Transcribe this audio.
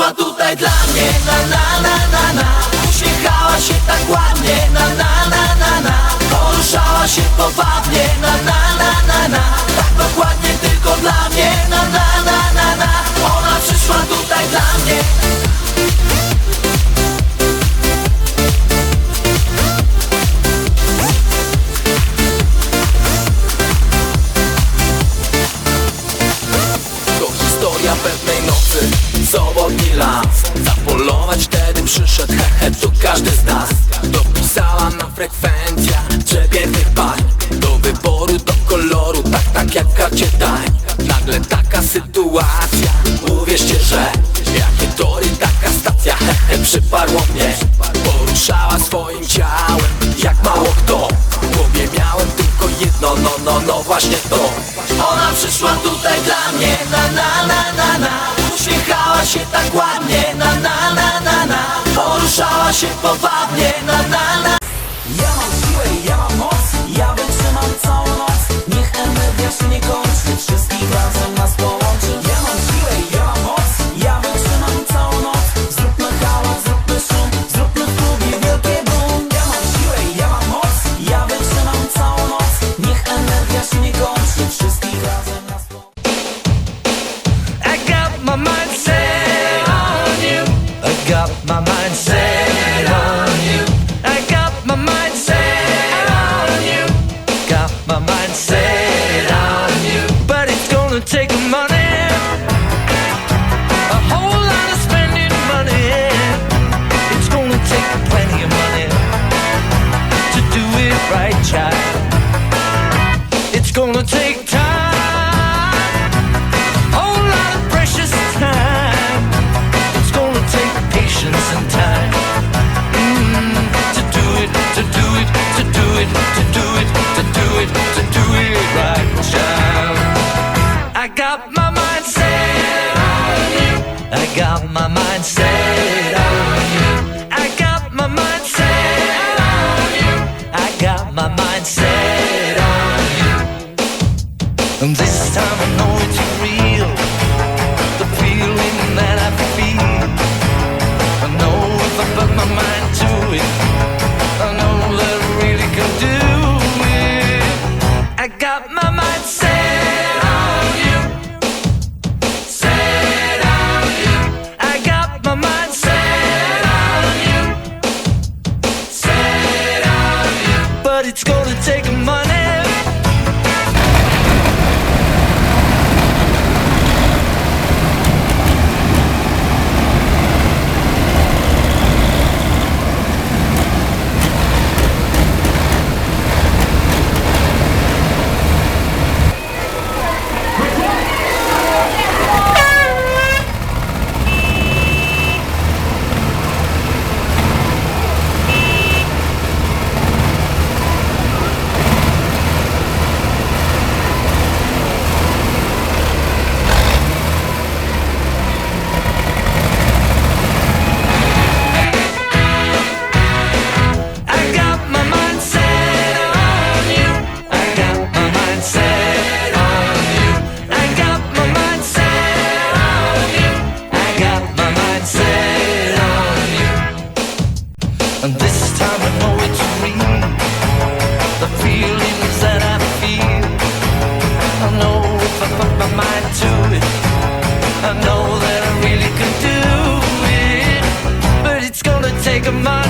przyszła tutaj dla mnie. Na na na na na. Uśmiechała się tak ładnie. Na na na na na. Poruszała się powabnie Zapolować wtedy przyszedł hehe Tu każdy z nas. Dopisała na frekwencja Że pięknych pań Do wyboru, do koloru Tak, tak jak karcie dań. Nagle taka sytuacja Uwierzcie, że Jakie tory, taka stacja. Hehe, przyparło mnie Poruszała swoim ciałem Jak mało kto. W głowie miałem tylko jedno No, no, no, właśnie to. Ona przyszła tutaj dla mnie Na, na, się tak ładnie Na, na, na, na, na. Poruszała się powabnie Na, na, na. Ja mam siłę, ja mam moc Ja wytrzymam całą noc. Niech energia się nie kończy Wszystkich razem nas połączy. Ja mam siłę, ja mam moc Ja wytrzymam całą noc. Zróbmy hałas, zróbmy szum Zróbmy w klubie wielkie boom. Ja mam siłę, ja mam moc Ja wytrzymam całą noc. Niech energia się nie kończy Wszystkich razem nas połączy. I got my mind my mind got my mind set on you. I got my mind set on you. I got my mind set on you. And this time I know it's real. The feeling that I feel. I know if I put my mind to it, I know that I really can do it. I got my mind set But it's gonna take money. I of mine.